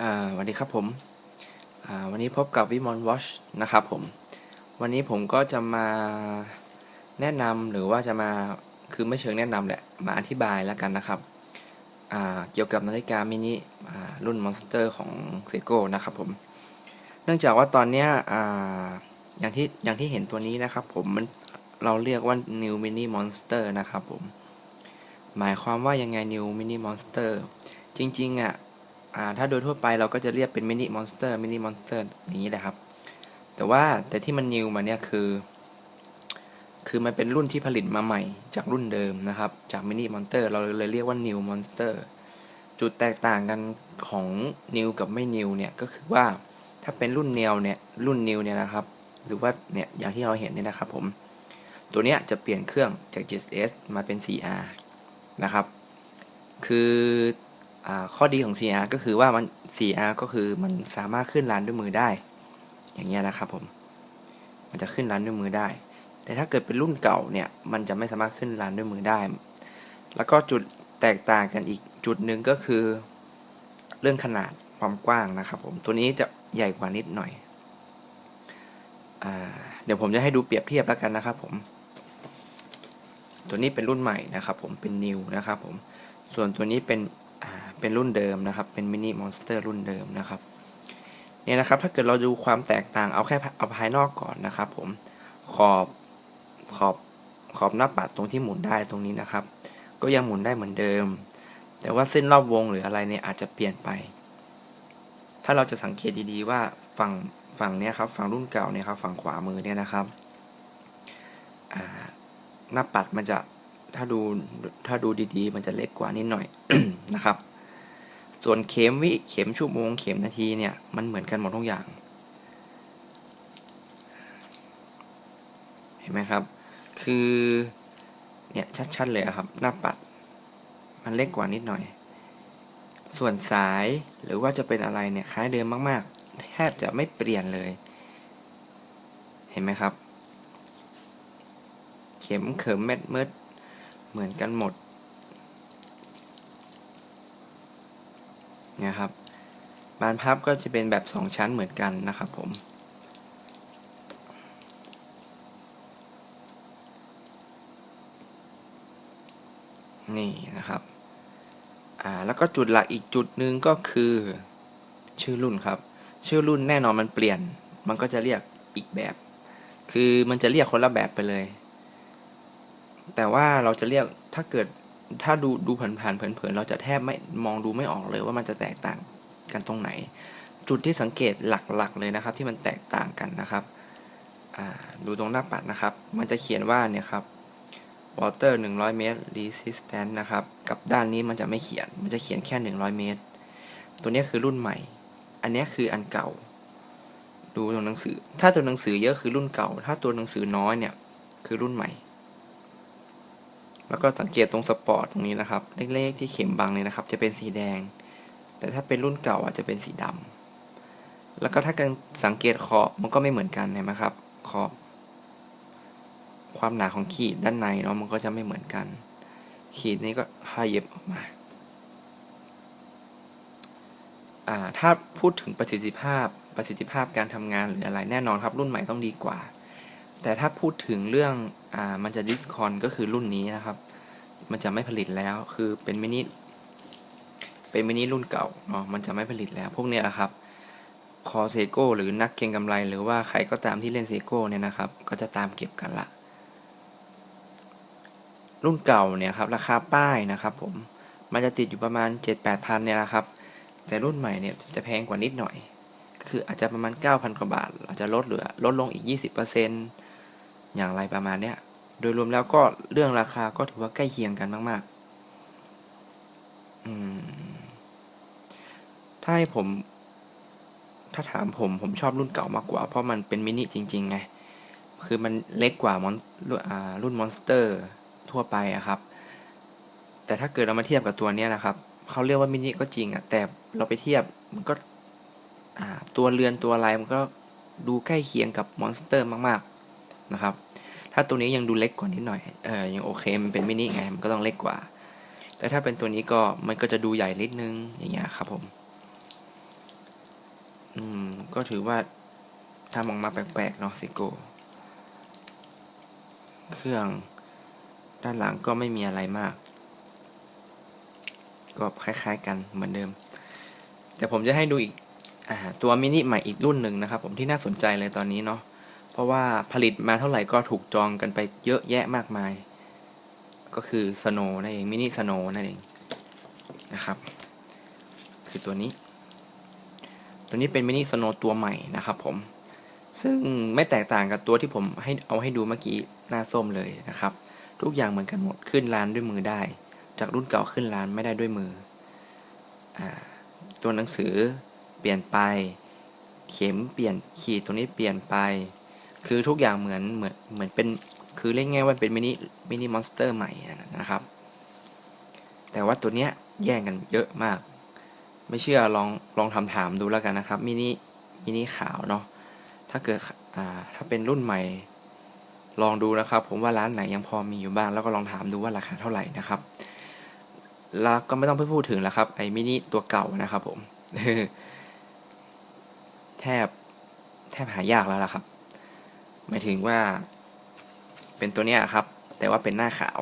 สวัสดีครับผมวันนี้พบกับวิมอนวอชนะครับผม วันนี้ผมก็จะมาแนะนำหรือว่าจะมาคือไม่เชิงแนะนำแหละ มาอธิบายแล้วกันนะครับเกี่ยวกับนาฬิกามินิรุ่นมอนสเตอร์ของเซโกนะครับผม เนื่องจากว่าตอนเนี้ยออย่างที่อย่างที่เห็นตัวนี้นะครับผมมันเราเรียกว่า New Mini Monster นะครับผม หมายความว่ายังไง New Mini Monster จริงๆอะ อ่าถ้าโดยทั่วไปเราก็จะเรียกเป็นมินิมอนสเตอร์มินิมอนสเตอร์อย่างนี้แหละครับ แต่ว่าแต่ที่มันนิวมาเนี่ยคือ คือมันเป็นรุ่นที่ผลิตมาใหม่จากรุ่นเดิมนะครับ จากมินิมอนสเตอร์เราเลยเรียกว่านิวมอนสเตอร์จุดแตกต่างกันของนิวกับไม่นิวเนี่ยก็คือว่าถ้าเป็นรุ่นเนวเนี่ยรุ่นนิวเนี่ยนะครับ หรือว่าเนี่ยอย่างที่เราเห็นเนี่ยนะครับผมตัวเนี้ยจะเปลี่ยนเครื่องจาก GS มาเป็น CR นะครับ คือ ข้อดีของ CR ก็คือว่ามัน CR ก็คือมันสามารถขึ้นร้านด้วยมือได้ อย่างเงี้ยนะครับผม มันจะขึ้นร้านด้วยมือได้ แต่ถ้าเกิดเป็นรุ่นเก่าเนี่ย มันจะไม่สามารถขึ้นร้านด้วยมือได้ แล้วก็จุดแตกต่างกันอีกจุดหนึ่งก็คือ เรื่องขนาดความกว้างนะครับผม ตัวนี้จะใหญ่กว่านิดหน่อยอเดี๋ยวผมจะให้ดูเปรียบเทียบแล้วกันนะครับผม ตัวนี้เป็นรุ่นใหม่นะครับผม เป็น new นะครับผม ส่วนตัวนี้เป็น เป็นรุ่นเดิมนะครับ เป็นมินิมอนสเตอร์รุ่นเดิมนะครับเนี่ยนะครับ ถ้าเกิดเราดูความแตกต่างเอาแค่เอาภายนอกก่อนนะครับผมขอบขอบขอบหน้าปัดตรงที่หมุนได้ตรงนี้นะครับ ก็ยังหมุนได้เหมือนเดิม แต่ว่าเส้นรอบวงหรืออะไรเนี่ยอาจจะเปลี่ยนไป ถ้าเราจะสังเกตดีๆว่าฝั่งฝั่งเนี้ยครับฝั่งรุ่นเก่าเนี่ยครับฝั่งขวามือเนี่ยนะครับหน้าปัดมันจะ ถ้าดูถ้าดูดีๆ มันจะเล็กกว่านิดหน่อยนะครับ ส่วนเข็มวิเข็มชั่วโมงเข็มนาทีเนี่ยมันเหมือนกันหมดทุกอย่าง เห็นไหมครับ คือเนี่ยชัดๆเลยครับ หน้าปัด มันเล็กกว่านิดหน่อย ส่วนสายหรือว่าจะเป็นอะไรเนี่ยคล้ายเดิมมากๆ แทบจะไม่เปลี่ยนเลย เห็นไหมครับ เข็มเข็มเม็ดมืด เหมือนกันหมดนี่ยครับบานพับก็จะเป็นแบบสองชั้นเหมือนกันนะครับผม นี่นะครับ อ่า แล้วก็จุดหลักอีกจุดหนึ่งก็คือ ชื่อรุ่นครับ ชื่อรุ่นแน่นอนมันเปลี่ยน มันก็จะเรียกอีกแบบ คือมันจะเรียกคนละแบบไปเลย แต่ว่าเราจะเรียกถ้าเกิดถ้าดูดูผ่านๆเผินๆเราจะแทบไม่มองดูไม่ออกเลยว่ามันจะแตกต่างกันตรงไหน จุดที่สังเกตหลักๆเลยนะครับ ที่มันแตกต่างกันนะครับดูตรงหน้าปัดนะครับ มันจะเขียนว่าเนี่ยครับ water 100 เมตร resistance นะครับ กับด้านนี้มันจะไม่เขียน มันจะเขียนแค่ 100 เมตร ตัวนี้คือรุ่นใหม่ อันนี้คืออันเก่า ดูตัวหนังสือ ถ้าตัวหนังสือเยอะคือรุ่นเก่า ถ้าตัวหนังสือน้อยเนี่ยคือรุ่นใหม่ แล้วก็สังเกตตรงสปอร์ตตรงนี้นะครับ เล็กๆที่เข็มบังเนี่ยนะครับ จะเป็นสีแดง แต่ถ้าเป็นรุ่นเก่าอาจจะเป็นสีดำแล้วก็ถ้าการสังเกตขอบมันก็ไม่เหมือนกันเห็นไหมครับ ขอบ ความหนาของขีดด้านในเนาะมันก็จะไม่เหมือนกัน ขีดนี้ก็ขยับออกมาอ่าถ้าพูดถึงประสิทธิภาพประสิทธิภาพการทำงานหรืออะไรแน่นอนครับ รุ่นใหม่ต้องดีกว่า แต่ถ้าพูดถึงเรื่องอ่ามันจะดิสคอนก็คือรุ่นนี้นะครับ มันจะไม่ผลิตแล้วคือเป็นมินิเป็นมินิรุ่นเก่าเนาะมันจะไม่ผลิตแล้ว พวกเนี้ยนะครับคอเซโก้หรือนักเก็งกำไร หรือว่าใครก็ตามที่เล่นเซโก้เนี่ยนะครับ ก็จะตามเก็บกันละ รุ่นเก่าเนี่ยครับ ราคาป้ายนะครับ ผมมันจะติดอยู่ประมาณ 7-8พันเนี่ยแหละครับ แต่รุ่นใหม่เนี่ยจะแพงกว่านิดหน่อย คืออาจจะประมาณ 9,000 กว่าบาท อาจจะลดเหลือลดลงอีก 20% อย่างไรประมาณเนี้ย โดยรวมแล้วก็เรื่องราคาก็ถือว่าใกล้เคียงกันมาก ๆ อืม ถ้าให้ผม ถ้าถามผมผมชอบรุ่นเก่ามากกว่า เพราะมันเป็นมินิจริง ๆ ไง คือมันเล็กกว่ามอนรุ่นมอนสเตอร์ทั่วไปอะครับ แต่ถ้าเกิดเรามาเทียบกับตัวเนี้ยนะครับเขาเรียกว่ามินิก็จริงอะแต่เราไปเทียบมันก็ตัวเรือนตัวอะไรมันก็ดูใกล้เคียงกับมอนสเตอร์มาก ๆ นะครับ ถ้าตัวนี้ยังดูเล็กกว่านิดหน่อย เออยังโอเค มันเป็นมินิไง มันก็ต้องเล็กกว่า แต่ถ้าเป็นตัวนี้ก็มันก็จะดูใหญ่นิดนึง อย่างเงี้ยครับผม อืม ก็ถือว่าทำออกมาแปลกๆเนาะซิโกเครื่องด้านหลังก็ไม่มีอะไรมาก ก็คล้ายๆกันเหมือนเดิม แต่ผมจะให้ดูอีกอตัวมินิใหม่อีกรุ่นหนึ่งนะครับ ผมที่น่าสนใจเลยตอนนี้เนาะ ราะว่าผลิตมาเท่าไหร่ก็ถูกจองกันไปเยอะแยะมากมาย ก็คือสโนนั่นเองมินิสโนนั่นเองนะครับ คือตัวนี้ ตัวนี้เป็นมินิสโนตัวใหม่นะครับผม ซึ่งไม่แตกต่างกับตัวที่ผมให้เอาให้ดูเมื่อกี้หน้าส้มเลยนะครับ ทุกอย่างเหมือนกันหมดขึ้นร้านด้วยมือได้ จากรุ่นเก่าขึ้นร้านไม่ได้ด้วยมืออตัวหนังสือเปลี่ยนไป เข็มเปลี่ยนขีดตรงนี้เปลี่ยนไป คือทุกอย่างเหมือนเหมือนเหมือนเป็นคือเรียกง่ายว่าเป็นมินิมินิมอนสเตอร์ใหม่นะครับ แต่ว่าตัวเนี้ยแย่งกันเยอะมาก ไม่เชื่อลองลองทำถามดูแล้วกันนะครับมินิมินิขาวเนาะถ้าเกิดอ่าถ้าเป็นรุ่นใหม่ ลองดูนะครับ ผมว่าร้านไหนยังพอมีอยู่บ้างแล้วก็ลองถามดูว่าราคาเท่าไหร่นะครับแล้วก็ไม่ต้องไปพูดถึงแล้วครับไอ้มินิตัวเก่านะครับผมแทบแทบหายากแล้วล่ะครับ หมายถึงว่าเป็นตัวเนี้ยครับ แต่ว่าเป็นหน้าขาว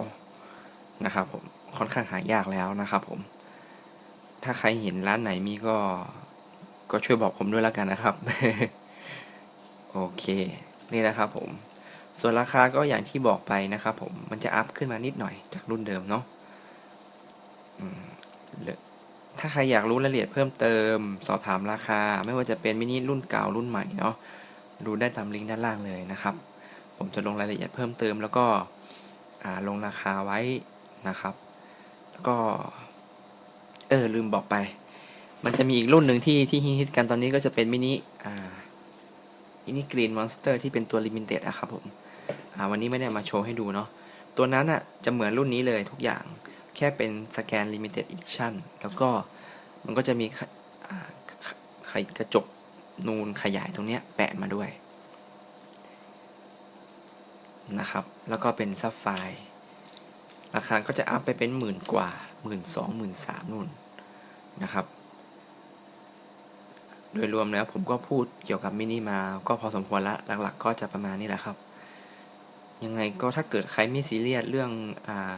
นะครับผมค่อนข้างหายากแล้วนะครับผม ถ้าใครเห็นร้านไหนมีก็ก็ช่วยบอกผมด้วยแล้วกันนะครับ โอเค นี่นะครับผม ส่วนราคาก็อย่างที่บอกไปนะครับผม มันจะอัพขึ้นมานิดหน่อยจากรุ่นเดิมเนาะถ้าใครอยากรู้รายละเอียดเพิ่มเติม สอบถามราคา ไม่ว่าจะเป็นมินิรุ่นเก่ารุ่นใหม่เนาะ ดูได้ตามลิงก์ด้านล่างเลยนะครับ ผมจะลงรายละเอียดเพิ่มเติมแล้วก็ลงราคาไว้นะครับ แล้วก็ เออลืมบอกไป มันจะมีอีกรุ่นหนึ่งที่ที่ฮิตกันตอนนี้ก็จะเป็นมินิอ่ามินิกรีนมอนสเตอร์ที่เป็นตัวลิมิเต็ดอะครับผมวันนี้ไม่ได้มาโชว์ให้ดูเนาะตัวนั้นอะจะเหมือนรุ่นนี้เลยทุกอย่างแค่เป็นสแกนลิมิเต็ดอีดิชั่นแล้วก็มันก็จะมีขอ่าขขกระจก นูนขยายตรงเนี้ยแปะมาด้วยนะครับ แล้วก็เป็นซับไฟร์ราคาก็จะอัพไปเป็นหมื่นกว่าหมื่นสองหมื่นสามนู่นนะครับ โดยรวมแล้วผมก็พูดเกี่ยวกับมินิมาก็พอสมควรละหลักๆ ก็จะประมาณนี้แหละครับ ยังไงก็ถ้าเกิดใครไม่ซีเรียสเรื่องอ่า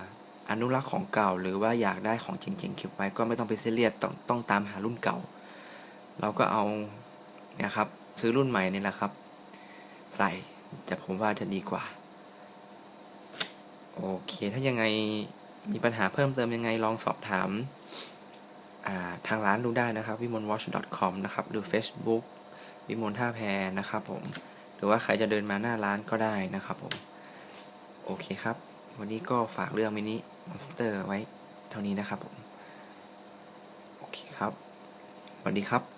อนุรักษ์ของเก่า หรือว่าอยากได้ของจริงๆเก็บไว้ก็ไม่ต้องไปซีเรียสต้องต้องตามหารุ่นเก่า เราก็เอา นี่ยครับ ซื้อรุ่นใหม่นี่แหละครับ ใส่แต่ผมว่าจะดีกว่า โอเค ถ้ายังไงมีปัญหาเพิ่มเติมยังไงลองสอบถามาทางร้านดูได้นะครับ w i m o n w a t c h c o m นะครับ หรือ Facebook วิมลท่าแพนะครับผม หรือว่าใครจะเดินมาหน้าร้านก็ได้นะครับผม โอเคครับ วันนี้ก็ฝากเรื่องมินิมอนสเตอร์ไว้เท่านี้นะครับผม โอเคครับสวัสดีครับ